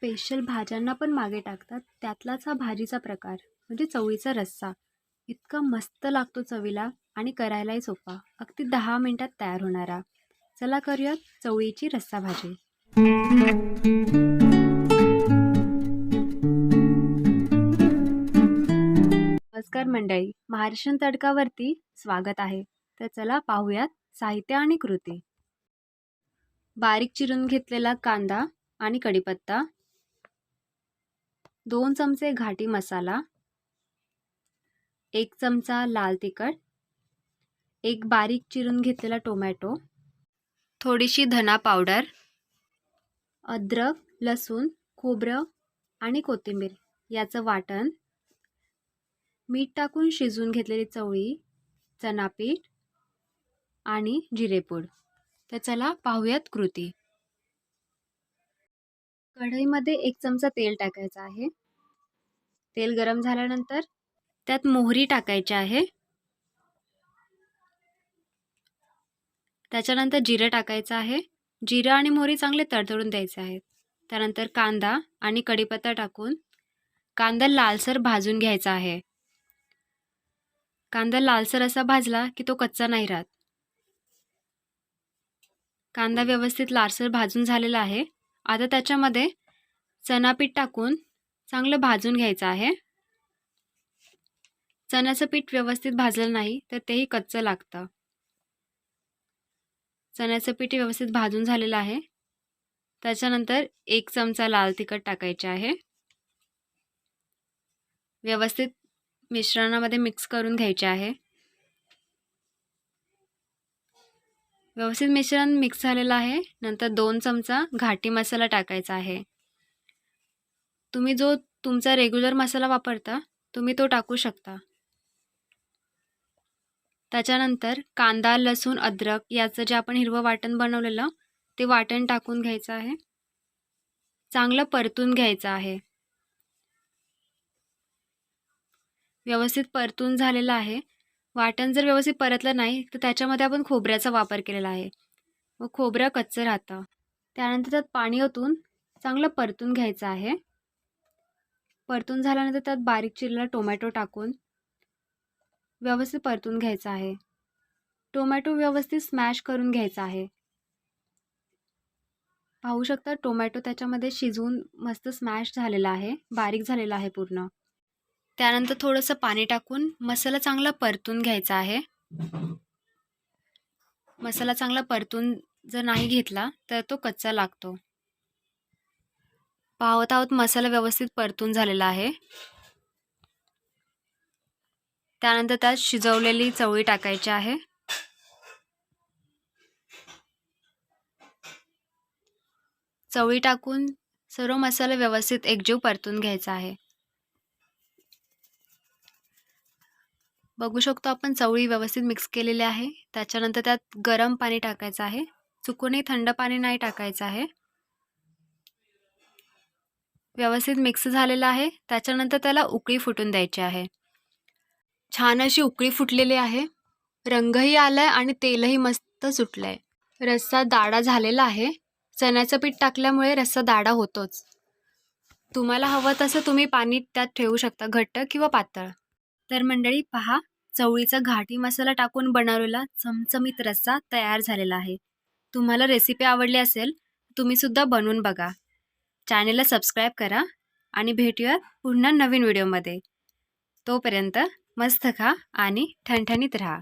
Special भाज्यांना पण मागे टाकतात. त्यातलाच हा भाजीचा प्रकार म्हणजे चवळीचा रस्सा. इतका मस्त लागतो चवीला आणि करायलाही सोपा. अगदी दहा मिनटात तयार होणारा. चला करूयात चवळीची रस्सा भाजी. नमस्कार मंडळी. महाराष्ट्र तडकावरती स्वागत आहे. तर चला पाहूयात साहित्य आणि कृती. बारीक चिरून घेतलेला कांदा आणि कढीपत्ता दोन चमचे घाटी मसाला एक चमचा लाल तिखट एक बारीक चिरून घेतलेला टोमॅटो थोडीशी धना पावडर अद्रक लसूण खोबरं आणि कोथिंबीर याचं वाटण मीठ टाकून शिजवून घेतलेली चवळी चनापीठ आणि जिरेपूड. तर चला पाहूयात कृती. कढईमध्ये एक चमचा तेल टाकायचं आहे. तेल गरम झाल्यानंतर त्यात मोहरी टाकायची आहे. त्याच्यानंतर जिरं टाकायचं आहे. जिरं आणि मोहरी चांगले तडतडून द्यायचे आहेत. त्यानंतर कांदा आणि कढीपत्ता टाकून कांदा लालसर भाजून घ्यायचा आहे. कांदा लालसर असा भाजला की तो कच्चा नाही राहत. कांदा व्यवस्थित लालसर भाजून झालेला आहे. आता त्याच्यामध्ये चणापीठ टाकून चांगलं भाजून घ्यायचं आहे. चण्याचं पीठ व्यवस्थित भाजलं नाही तर तेही कच्चं लागतं. चण्याचं पीठ व्यवस्थित भाजून झालेलं आहे. त्याच्यानंतर एक चमचा लाल तिखट टाकायचे आहे. व्यवस्थित मिश्रणामध्ये मिक्स करून घ्यायचे आहे. व्यवस्थित मिश्रण मिक्स झालेलं आहे. नंतर दोन चमचा घाटी मसाला टाकायचा आहे. तुम्ही जो तुमचा रेग्युलर मसाला वापरता तुम्ही तो टाकू शकता. त्याच्यानंतर कांदा लसूण अद्रक याचं जे आपण हिरवं वाटण बनवलेलं ते वाटण टाकून घ्यायचं आहे. चांगलं परतून घ्यायचं आहे. व्यवस्थित परतून झालेलं आहे. वाटण जर व्यवस्थित परतलं नाही तर त्याच्यामध्ये आपण खोबऱ्याचा वापर केलेला आहे. व खोबरं कच्चं राहतं. त्यानंतर त्यात पाणी ओतून चांगलं परतून घ्यायचं आहे. परतून झाल्यानंतर त्यात बारीक चिरलेला टोमॅटो टाकून व्यवस्थित परतून घ्यायचा आहे. टोमॅटो व्यवस्थित स्मॅश करून घ्यायचा आहे. पाहू शकता टोमॅटो त्याच्यामध्ये शिजवून मस्त स्मॅश झालेला आहे. बारीक झालेला आहे पूर्ण. त्यानंतर थोडंसं पाणी टाकून मसाला चांगला परतून घ्यायचा आहे. मसाला चांगला परतून जर नाही घेतला तर तो कच्चा लागतो. पाहत आहोत मसाला व्यवस्थित परतून झालेला आहे. त्यानंतर त्यात शिजवलेली चवळी टाकायची आहे. चवळी टाकून सर्व मसाला व्यवस्थित एकजीव परतून घ्यायचा आहे. बघू शकतो आपण चवळी व्यवस्थित मिक्स केलेली आहे. त्याच्यानंतर त्यात गरम पाणी टाकायचं आहे. चुकूनही थंड पाणी नाही टाकायचं आहे. व्यवस्थित मिक्स झालेलं आहे. त्याच्यानंतर त्याला उकळी फुटून द्यायची आहे. छान अशी उकळी फुटलेली आहे. रंगही आला आहे आणि तेलही मस्त सुटलं आहे रस्सा दाडा झालेला आहे. चण्याचं पीठ टाकल्यामुळे रस्सा दाडा होतोच. तुम्हाला हवं तसं तुम्ही पाणी त्यात ठेवू शकता. घट्ट किंवा पातळ. तर मंडळी पहा. चवळीचा घाटी मसाला टाकून बनवलेला चमचमीत रस्सा तयार झालेला आहे. तुम्हाला रेसिपी आवडली असेल तुम्हीसुद्धा बनवून बघा. चॅनेलला सबस्क्राईब करा आणि भेटूयात पुन्हा नवीन व्हिडिओमध्ये तोपर्यंत मस्त खा आणि ठणठणीत राहा.